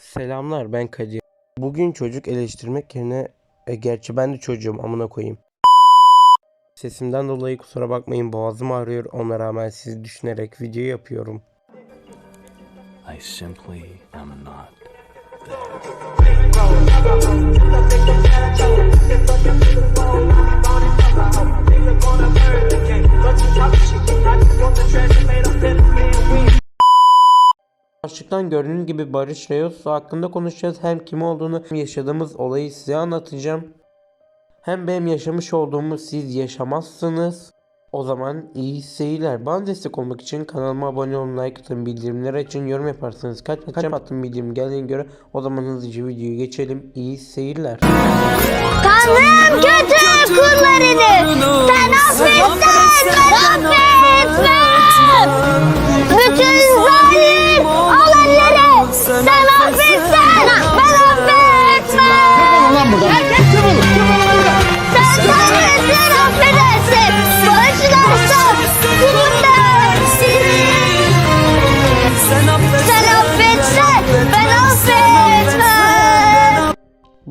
Selamlar ben Kadir. Bugün çocuk eleştirmek yerine e, gerçi ben de çocuğum amına koyayım. Sesimden dolayı kusura bakmayın boğazım ağrıyor ona rağmen sizi düşünerek video yapıyorum. I simply am not. Başlıktan gördüğünüz gibi Barış Reus hakkında konuşacağız. Hem kim olduğunu hem yaşadığımız olayı size anlatacağım. Hem benim yaşamış olduğumu siz yaşamazsınız. O zaman iyi seyirler. Bana destek olmak için kanalıma abone olun, like atın, bildirimleri açın, yorum yaparsanız kaç kaç attım bildirim geldiğine göre o zaman hızlıca videoya geçelim. İyi seyirler. Tanrım kötü kullarını sen affetsen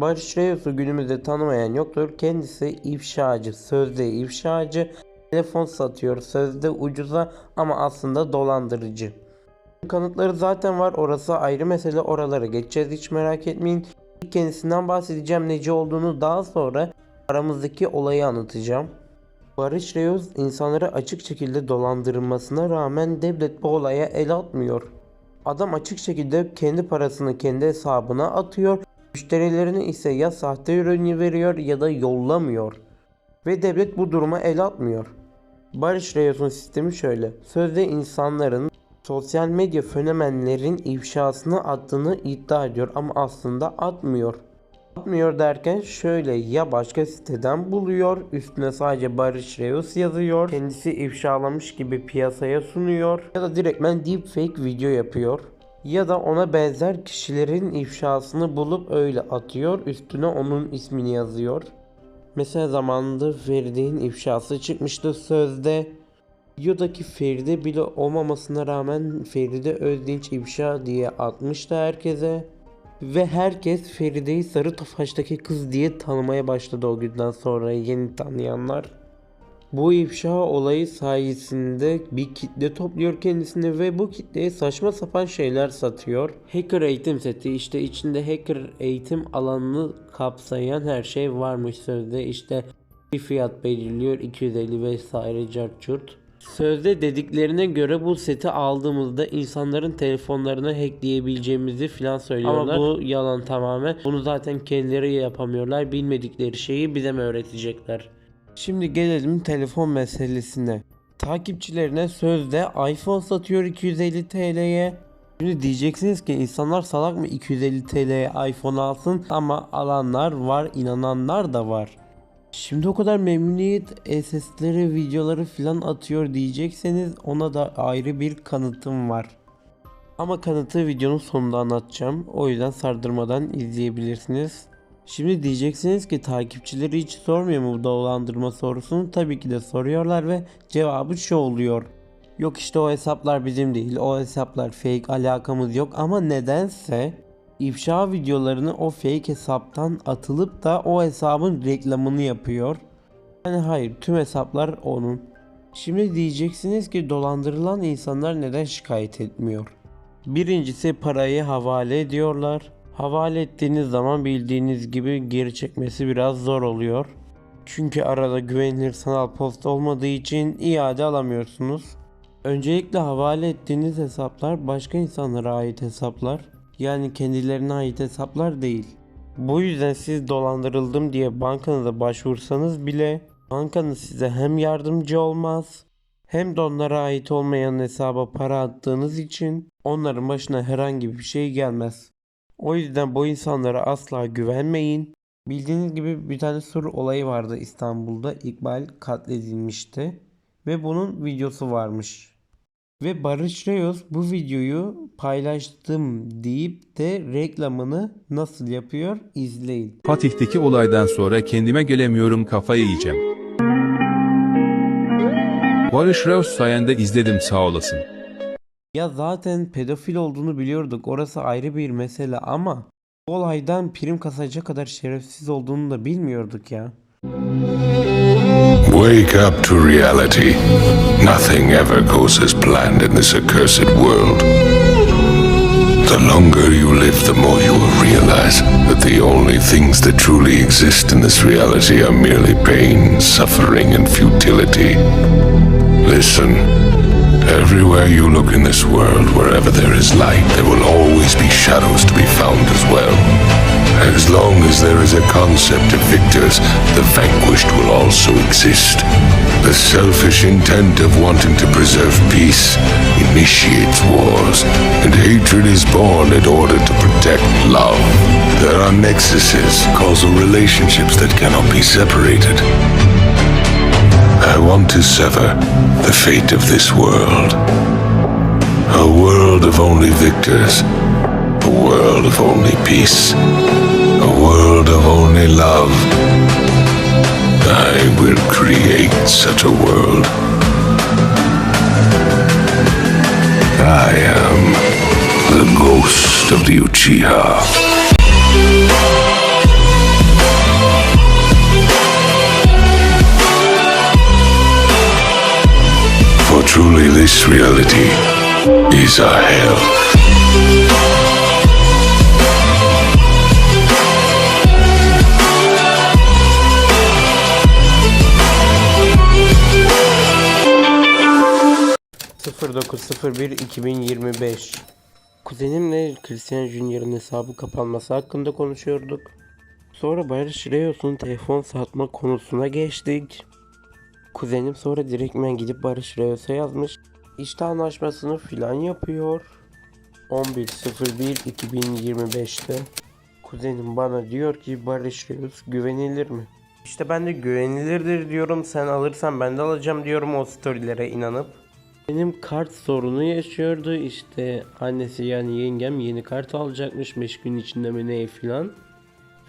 Barış Reus'u günümüzde tanımayan yoktur. Kendisi ifşacı, sözde ifşacı, telefon satıyor sözde ucuza ama aslında dolandırıcı. Kanıtları zaten var orası ayrı mesele oralara geçeceğiz hiç merak etmeyin. Kendisinden bahsedeceğim nece olduğunu daha sonra aramızdaki olayı anlatacağım. Barış Reus insanları açık şekilde dolandırılmasına rağmen devlet bu olaya el atmıyor. Adam açık şekilde kendi parasını kendi hesabına atıyor. Müşterilerine ise ya sahte ürünü veriyor ya da yollamıyor. Ve devlet bu duruma el atmıyor. Barış Reus'un sistemi şöyle. Sözde insanların sosyal medya fenomenlerin ifşasını attığını iddia ediyor ama aslında atmıyor. Atmıyor derken şöyle ya başka siteden buluyor üstüne sadece Barış Reus yazıyor kendisi ifşalamış gibi piyasaya sunuyor ya da direktmen deepfake video yapıyor ya da ona benzer kişilerin ifşasını bulup öyle atıyor üstüne onun ismini yazıyor. Mesela zamanında Feride'nin ifşası çıkmıştı sözde. Videodaki Feride bile olmamasına rağmen Feride Özdinç ifşa diye atmıştı herkese. Ve herkes Feride'yi Sarı Tofaş'taki kız diye tanımaya başladı o günden sonra yeni tanıyanlar. Bu ifşa olayı sayesinde bir kitle topluyor kendisini ve bu kitleye saçma sapan şeyler satıyor. Hacker eğitim seti işte içinde hacker eğitim alanını kapsayan her şey varmış sözde işte bir fiyat belirliyor 250 vesaire cartçurt. Sözde dediklerine göre bu seti aldığımızda insanların telefonlarını hackleyebileceğimizi filan söylüyorlar. Ama bu yalan tamamen. Bunu zaten kendileri yapamıyorlar. Bilmedikleri şeyi bize mi öğretecekler? Şimdi gelelim telefon meselesine. Takipçilerine sözde iPhone satıyor 250 TL'ye. Şimdi diyeceksiniz ki insanlar salak mı 250 TL'ye iPhone alsın ama alanlar var inananlar da var. Şimdi o kadar memnuniyet SS'leri videoları filan atıyor diyecekseniz ona da ayrı bir kanıtım var. Ama kanıtı videonun sonunda anlatacağım. O yüzden sardırmadan izleyebilirsiniz. Şimdi diyeceksiniz ki takipçileri hiç sormuyor mu bu dolandırma sorusunu? Tabii ki de soruyorlar ve cevabı şu oluyor. Yok işte o hesaplar bizim değil, o hesaplar fake, alakamız yok ama nedense ifşa videolarını o fake hesaptan atılıp da o hesabın reklamını yapıyor. Yani hayır tüm hesaplar onun. Şimdi diyeceksiniz ki dolandırılan insanlar neden şikayet etmiyor? Birincisi parayı havale ediyorlar. Havale ettiğiniz zaman bildiğiniz gibi geri çekmesi biraz zor oluyor. Çünkü arada güvenilir sanal posta olmadığı için iade alamıyorsunuz. Öncelikle havale ettiğiniz hesaplar başka insanlara ait hesaplar. Yani kendilerine ait hesaplar değil. Bu yüzden siz dolandırıldım diye bankanıza başvursanız bile bankanız size hem yardımcı olmaz hem de onlara ait olmayan hesaba para attığınız için onların başına herhangi bir şey gelmez. O yüzden bu insanlara asla güvenmeyin. Bildiğiniz gibi bir tane sur olayı vardı İstanbul'da. İkbal katledilmişti. Ve bunun videosu varmış. Ve Barış Reus bu videoyu paylaştım deyip de reklamını nasıl yapıyor izleyin. Fatih'teki olaydan sonra kendime gelemiyorum kafayı yiyeceğim. Barış Reus sayende izledim sağ olasın. Ya zaten pedofil olduğunu biliyorduk. Orası ayrı bir mesele ama bu olaydan prim kasacak kadar şerefsiz olduğunu da bilmiyorduk ya. Wake up to reality. Nothing ever goes as planned in this accursed world. The longer you live, the more you will realize that the only things that truly exist in this reality are merely pain, suffering, and futility. Listen. Everywhere you look in this world, wherever there is light, there will always be shadows to be found as well. As long as there is a concept of victors, the vanquished will also exist. The selfish intent of wanting to preserve peace initiates wars, and hatred is born in order to protect love. There are nexuses, causal relationships that cannot be separated. I want to sever the fate of this world. A world of only victors. A world of only peace. A world of only love. I will create such a world. I am the ghost of the Uchiha. Truly this reality is a hell. ...0901 2025 Kuzenimle Christian Junior'ın hesabı kapanması hakkında konuşuyorduk. Sonra Barış Reyos'un telefon satma konusuna geçtik. Kuzenim sonra direktmen gidip Barış Reyos'a yazmış. İşte anlaşmasını filan yapıyor. 11.01.2025'te Kuzenim bana diyor ki Barış Reyos güvenilir mi? İşte ben de güvenilirdir diyorum sen alırsan ben de alacağım diyorum o storylere inanıp. Benim kart sorunu yaşıyordu işte annesi yani yengem yeni kart alacakmış 5 gün içinde mi ne filan.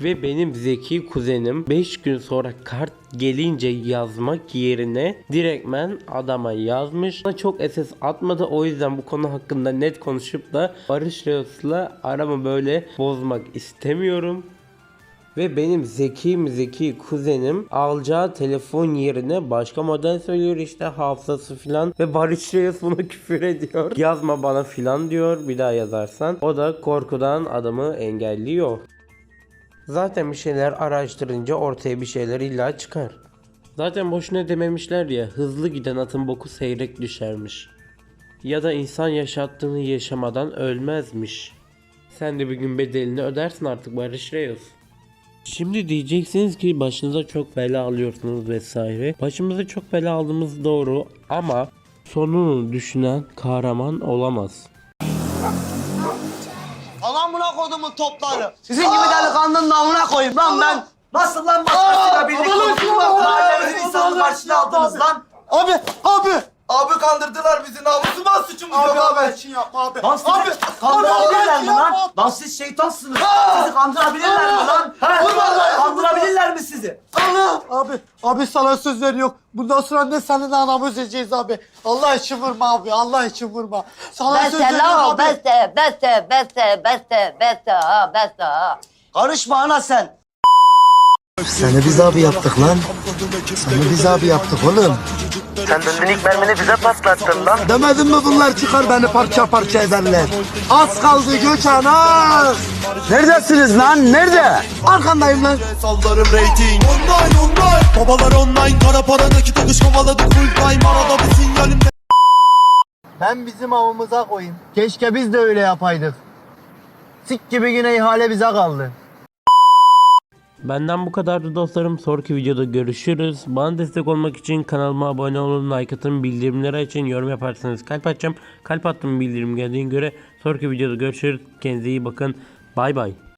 Ve benim zeki kuzenim 5 gün sonra kart gelince yazmak yerine direktmen adama yazmış. Bana çok SS atmadı o yüzden bu konu hakkında net konuşup da Barış Reos'la aramı böyle bozmak istemiyorum. Ve benim zeki zeki kuzenim alacağı telefon yerine başka model söylüyor işte hafızası filan ve Barış Reis buna küfür ediyor. Yazma bana filan diyor bir daha yazarsan. O da korkudan adamı engelliyor. Zaten bir şeyler araştırınca ortaya bir şeyler illa çıkar. Zaten boşuna dememişler ya hızlı giden atın boku seyrek düşermiş. Ya da insan yaşattığını yaşamadan ölmezmiş. Sen de bir gün bedelini ödersin artık Barış Reis. Şimdi diyeceksiniz ki başınıza çok bela alıyorsunuz vesaire. Başımıza çok bela aldığımız doğru ama sonunu düşünen kahraman olamaz. Kodumun topları. Sizin gibi delikanlının namına koyayım lan ben. Nasıl lan başkasıyla birlik olup mahallemizin insanı karşına aldınız lan? Abi, abi. Abi kandırdılar bizi namusuma suçumuz yok abi. için yapma abi. Lan sizi abi, kandırabilirler mi lan? Lan siz şeytansınız. Sizi kandırabilirler mi lan? He? Kandırabilirler mi sizi? Abi, abi sana söz veriyorum. Bundan sonra ne senin anamı üzeceğiz abi. Allah için vurma abi, Allah için vurma. Sana söz Beste veriyorum la abi. beste beste beste beste beste ha beste ha. Karışma ana sen. Seni biz abi yaptık lan. Seni biz abi yaptık oğlum. Sen dün ilk mermini bize patlattın lan. Demedim mi bunlar çıkar beni parça parça ederler. Az kaldı Gökhan az. Neredesiniz lan? Nerede? Arkandayım lan. Sallarım rating Online online Babalar online Kara para nakit akış kovaladık full time Arada bir sinyalim Ben bizim avımıza koyayım. Keşke biz de öyle yapaydık. Sik gibi yine ihale bize kaldı. Benden bu kadardı dostlarım. Sonraki videoda görüşürüz. Bana destek olmak için kanalıma abone olun, like atın, bildirimleri açın, yorum yaparsanız kalp atacağım. Kalp attım bildirim geldiğine göre. Sonraki videoda görüşürüz. Kendinize iyi bakın. Bay bay.